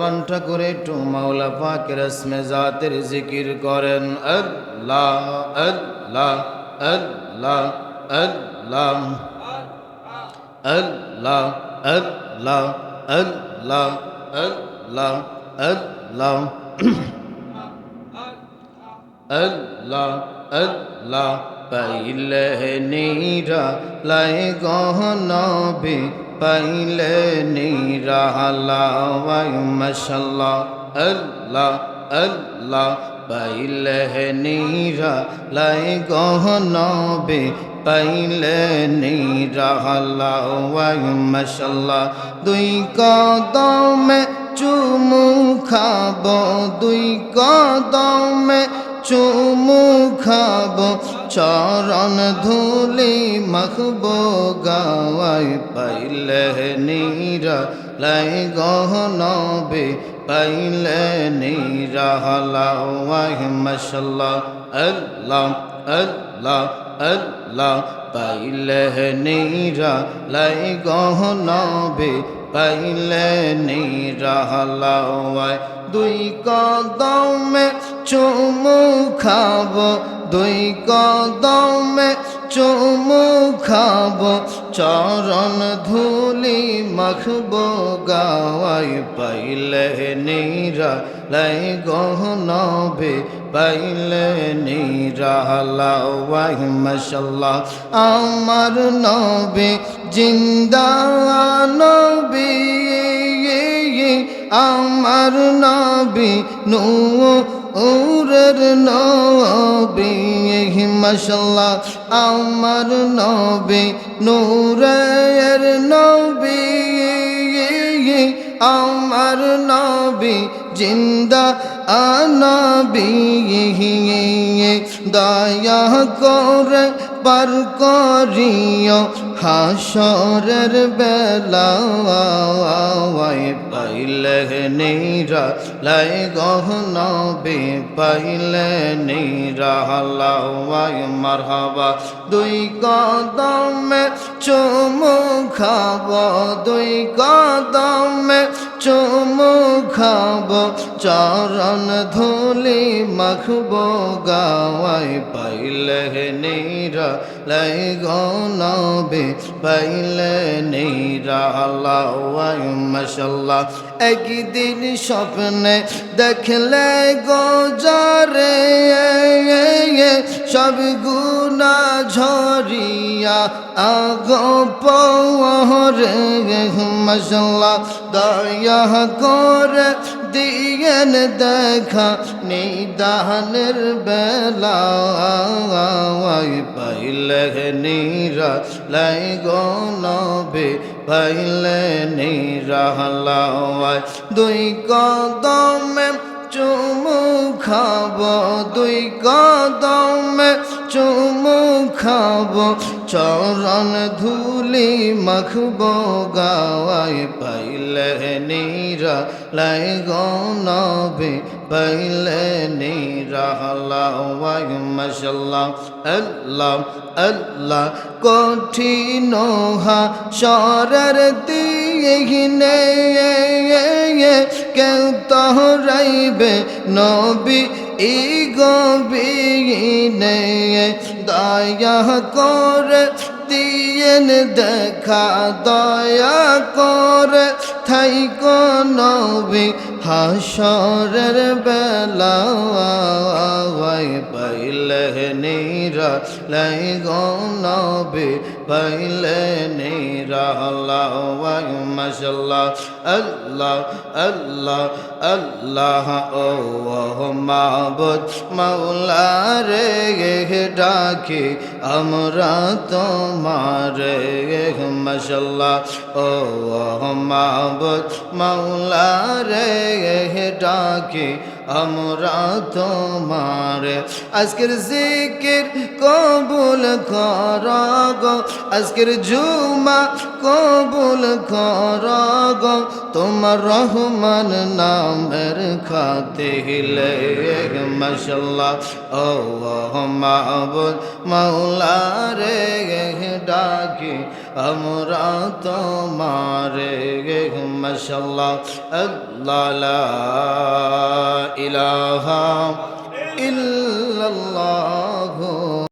কণ্ঠা করে একটু মাওলা পাকের রসমে জাতের জিকির করেন। আল্লাহ আল্লাহ আল্লাহ আল্লাহ। আল্লাহ আল্লাহ আল্লাহ আল্লাহ আল্লাহ। আল্লাহ আল্লাহ, পাইলে নীরা, লাই গহনবি পাইলে নীরা হালাই মশাল্লাহ, আল্লাহ পাইলে নীরা লাই গহনবি পাইলে নীরা হালাই মশাল্লাহ। দুই কদমে চুমু খাব, দুই কদমে চুমু খাব চরণ ধুলি মখব গাওয়াই পাইলে নীরা লাই গহনবে পাইলে নীরা হলাওয়াই মশাল্লাহ, আল্লাহ আল্লাহ আল্লাহ, পাইলে নীরা লাই গহনবে পাইলে নীরা হলাওয়াই দুই কদমে চুমু খাব দুই কদমে চুমু খাব, চরণ ধুলি মখব, গাওয়াই পাইলে নীরা লাই গহনবে পাইলে নীরা লাওয়াই মশাল্লাহ। আমার নবে জিন্দা নবী, আমার নবী নূরের নবী মশলা আমার নবী নূরের নবী আমার নবী জিন্দা আনবী দয়া করে পার করিও হাসরের বেলা। পাইলে নীরা লাই গহনবে পাইলে নীরা হালাই মারহাবা। দুই কদমে চুমু খাব, দুই কদমে চুমু খাব, চরণ ধুলি মখব, গাওয়াই পাইলে নীরা লাই গনবে, পাইলে নীরা আল্লাহ মশাল্লাহ। একদিন স্বপ্নে দেখলে গোজারে সব গুনা ঝরিয়া আগ পরে মশাল্লাহ, দয়া করে দিয়েন দেখা নিদানের বেলা। পাইলে নীরা লাই গনবে পাইলে নীরা হলাওয়াই দুই কদমে চুমু খাব দুই কদমে, চুমু খাব। চরণ ধুলি মখব গাওয়াই পাইলে নীরা লাই গনবে পাইলে নীরা হলাওয়াই মশাল্লাহ, আল্লাহ আল্লাহ। কঠিন হা সরার দিনে কেউ তহরাইবে নবী, ই গবিনে দয়া করে দিয়েন দেখা, দয়া করে থাইক নবী, হাসরের বেলা পাইলে নীরা লাই গনবে পাইলে নীরা আল্লাহ মশাল্লাহ, আল্লাহ আল্লাহ আল্লাহ, ও মাবুদ মাওলা রে ডাকি আমরা তোমার, মশাল্লাহ, ও মাবুদ মাওলা রে ডাকি আমরা তোমার আজকের জিকির কবুল কর গো। আজকের জুমা কবুল কর গো। তোমার রহমান নামের খাতে হিলে মশাল্লাহ। ও মাহবুদ মাওলা রে ডাকি, আমরা তোমার মশাল্লাহ। আল্লাহ ইলাহা ইল্লাল্লাহ